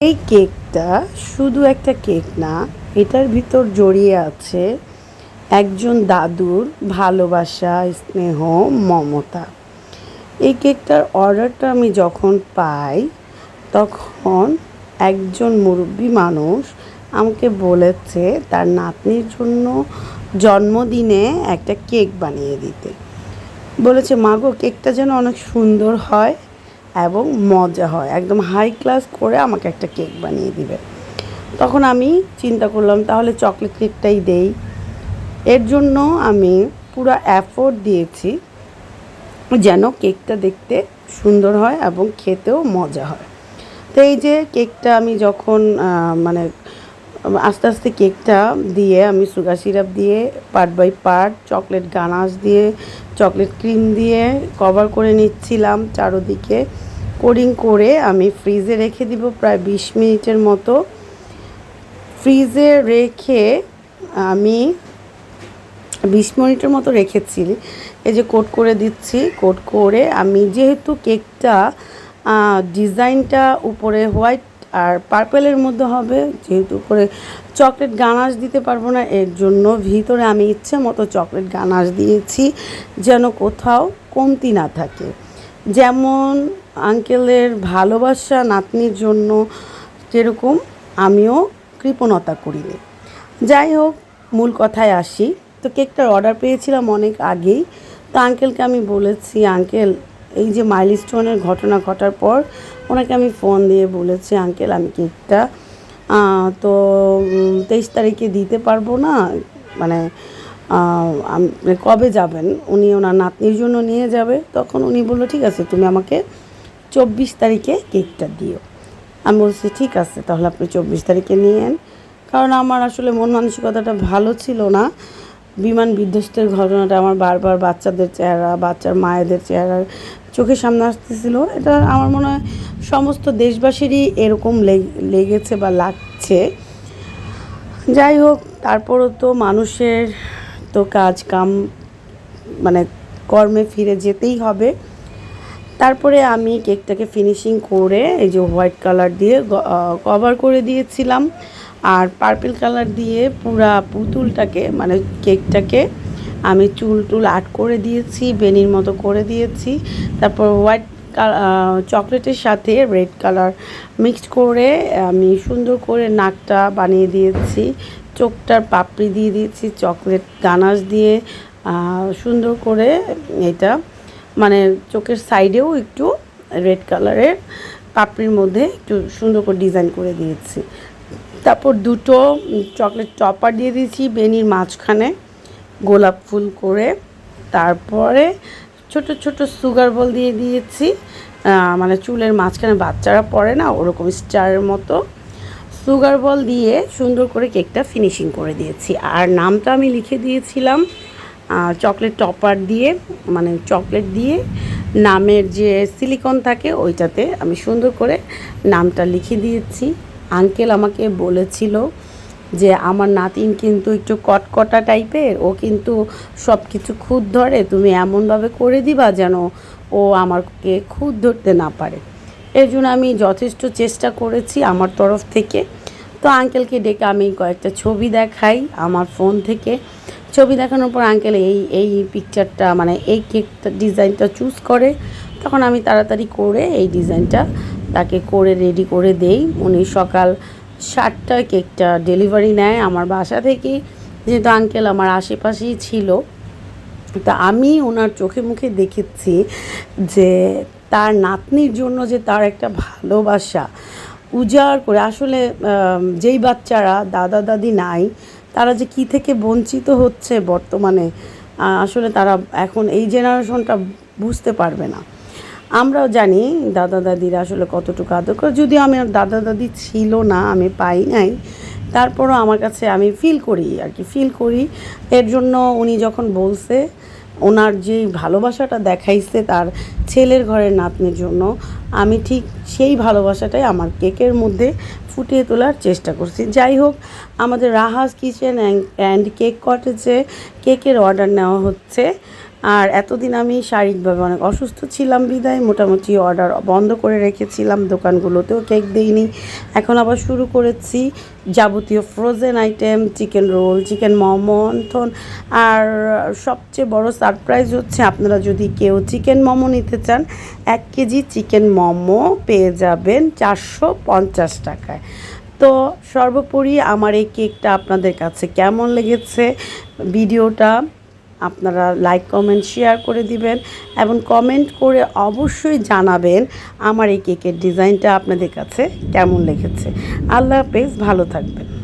এই কেকটা শুধু একটা কেক না, এটার ভিতর জড়িয়ে আছে একজন দাদুর ভালোবাসা, স্নেহ, মমতা। এই কেকটার অর্ডারটা আমি যখন পাই, তখন একজন মুরব্বী মানুষ আমাকে বলেছে তার নাতনির জন্য জন্মদিনে একটা কেক বানিয়ে দিতে। বলেছে মাগো কেকটা যেন অনেক সুন্দর হয়। এবং মজা হয়। একদম হাই ক্লাস করে আমাকে একটা কেক বানিয়ে দিবে। তখন আমি চিন্তা করলাম, তাহলে চকলেট কেকটাই দেই। এর জন্য আমি পুরো অ্যাফোর্ট দিয়েছি যেন কেকটা দেখতে সুন্দর হয় এবং খেতেও মজা হয়। তো এই যে কেকটা আমি যখন মানে আস্তে আস্তে কেকটা দিয়ে আমি সুগার সিরাপ দিয়ে part by part chocolate ganache দিয়ে চকলেট ক্রিম দিয়ে কভার করে নিচ্ছিলাম চারোদিকে। কোডিং করে আমি ফ্রিজে রেখে দিব প্রায় বিশ মিনিটের মতো। ফ্রিজে রেখে আমি বিশ মিনিটের মতো রেখেছি। এই যে কোট করে দিচ্ছি, কোট করে আমি যেহেতু কেকটা ডিজাইনটা উপরে হোয়াইট আর পার্পেলের মধ্যে হবে, যেহেতু উপরে চকলেট গানাশ দিতে পারব না, এর জন্য ভিতরে আমি ইচ্ছে মতো চকলেট গানাশ দিয়েছি, যেন কোথাও কমতি না থাকে। যেমন আঙ্কেলের ভালোবাসা নাতনির জন্য যেরকম আমিও কৃপণতা করিনি। যাই হোক, মূল কথায় আসি। তো কেকটার অর্ডার পেয়েছিলাম অনেক আগেই। তো আঙ্কেলকে আমি বলেছি, আঙ্কেল, এই যে মাইলস্টোনের ঘটনা ঘটার পর ওনাকে আমি ফোন দিয়ে বলেছি, আঙ্কেল, আমি কেকটা তো তেইশ তারিখে দিতে পারব না? মানে কবে যাবেন? উনি ওনার নাতনির জন্য নিয়ে যাবে। তখন উনি বলল, ঠিক আছে, তুমি আমাকে চব্বিশ তারিখে কেকটা দিও। আমি বলছি, ঠিক আছে, তাহলে আপনি চব্বিশ তারিখে নিয়েন কারণ আমার আসলে মন মানসিকতাটা ভালো ছিল না। বিমান বিধ্বস্তের ঘটনাটা আমার বারবার বাচ্চাদের চেহারা, বাচ্চার মায়েদের চেহারা চোখের সামনে আসতেছিল। এটা আমার মনে হয় সমস্ত দেশবাসীরই এরকম লেগ- লেগেছে বা লাগছে। যাই হোক, তারপরও তো মানুষের তো কাজ কাম মানে কর্মে ফিরে যেতেই হবে। তারপরে আমি কেকটাকে ফিনিশিং করে এই যে হোয়াইট কালার দিয়ে কভার করে দিয়েছিলাম। আর পার্পল কালার দিয়ে পুরা পুতুলটাকে মানে কেকটাকে আমি চুল টুল আর্ট করে দিয়েছি, বেনির মতো করে দিয়েছি। তারপর হোয়াইট চকলেটের সাথে রেড কালার মিক্সড করে আমি সুন্দর করে নাকটা বানিয়ে দিয়েছি। চোখটার পাপড়ি দিয়ে দিয়েছি, চকলেট গানাশ দিয়ে সুন্দর করে এটা মানে চোখের সাইডেও একটু রেড কালারের পাপড়ির মধ্যে একটু সুন্দর করে ডিজাইন করে দিয়েছি। তারপর দুটো চকলেট টপার দিয়ে দিয়েছি, বেনির মাঝখানে গোলাপ ফুল করে। তারপরে ছোট ছোট সুগার বল দিয়ে দিয়েছি। মানে চুলের মাঝখানে বাচ্চারা পরে না, ওরকম স্টারের মতো। সুগার বল দিয়ে সুন্দর করে কেকটা ফিনিশিং করে দিয়েছি। আর নামটা আমি লিখে দিয়েছিলাম চকলেট টপার দিয়ে মানে চকলেট দিয়ে নামের যে সিলিকন থাকে, ওইটাতে আমি সুন্দর করে নামটা লিখে দিয়েছি। আঙ্কেল আমাকে বলেছিল যে, আমার নাতিন কিন্তু একটু কটকটা টাইপের, ও কিন্তু সব কিছু খুদ ধরে, তুমি এমনভাবে করে দিবা যেন ও আমাকে খুদ ধরতে না পারে। এর জন্য আমি যথেষ্ট চেষ্টা করেছি আমার তরফ থেকে। তো আঙ্কেলকে ডেকে আমি কয়েকটা ছবি দেখাই আমার ফোন থেকে। ছবি দেখানোর পর আঙ্কেল এই এই পিকচারটা মানে এই কেকটা ডিজাইনটা চুজ করে। তখন আমি তাড়াতাড়ি করে এই ডিজাইনটা তাকে করে রেডি করে দেই। উনি সকাল সাতটায় কেকটা ডেলিভারি নেয় আমার বাসা থেকে। যেহেতু আঙ্কেল আমার আশেপাশেই ছিল, তা আমি ওনার চোখে মুখে দেখেছি যে তার নাতনির জন্য যে তার একটা ভালোবাসা উজাড় করে, আসলে যেই বাচ্চারা দাদা দাদি নাই, তারা যে কি থেকে বঞ্চিত হচ্ছে বর্তমানে আসলে তারা এখন এই জেনারেশনটা বুঝতে পারবে না। আমরাও জানি দাদা দাদিরা আসলে কতটুকু আদর করে। যদিও আমার দাদা দাদি ছিল না, আমি পাই নাই, তারপরও আমার কাছে আমি ফিল করি আর কি। ফিল করি, এর জন্য উনি যখন বলছে ওনার যেই ভালোবাসাটা দেখাইছে তার ছেলের ঘরের নাতনির জন্য, আমি ঠিক সেই ভালোবাসাটাই আমার কেকের মধ্যে ফুটিয়ে তোলার চেষ্টা করছি। যাই হোক, আমাদের রাহাস কিচেন অ্যান্ড কেক কটেজে কেকের অর্ডার নেওয়া হচ্ছে। আর এতদিন আমি শারীরিকভাবে অনেক অসুস্থ ছিলাম বিদায়। মোটামুটি অর্ডার বন্ধ করে রেখেছিলাম, দোকানগুলোতেও কেক দিইনি। এখন আবার শুরু করেছি যাবতীয় frozen item chicken roll chicken momo wonton আর সবচেয়ে বড় সারপ্রাইজ হচ্ছে, আপনারা যদি কেউ চিকেন মোমো নিতে চান, এক কেজি চিকেন মোমো পেয়ে যাবেন চারশো পঞ্চাশ টাকায়। তো সর্বোপরি আমার এই কেকটা আপনাদের কাছে কেমন লেগেছে, ভিডিওটা আপনারা লাইক, কমেন্ট, শেয়ার করে দিবেন এবং কমেন্ট করে অবশ্যই জানাবেন আমার এই কেকের ডিজাইনটা আপনাদের কাছে কেমন লেগেছে। আল্লাহ হাফেজ, ভালো থাকবেন।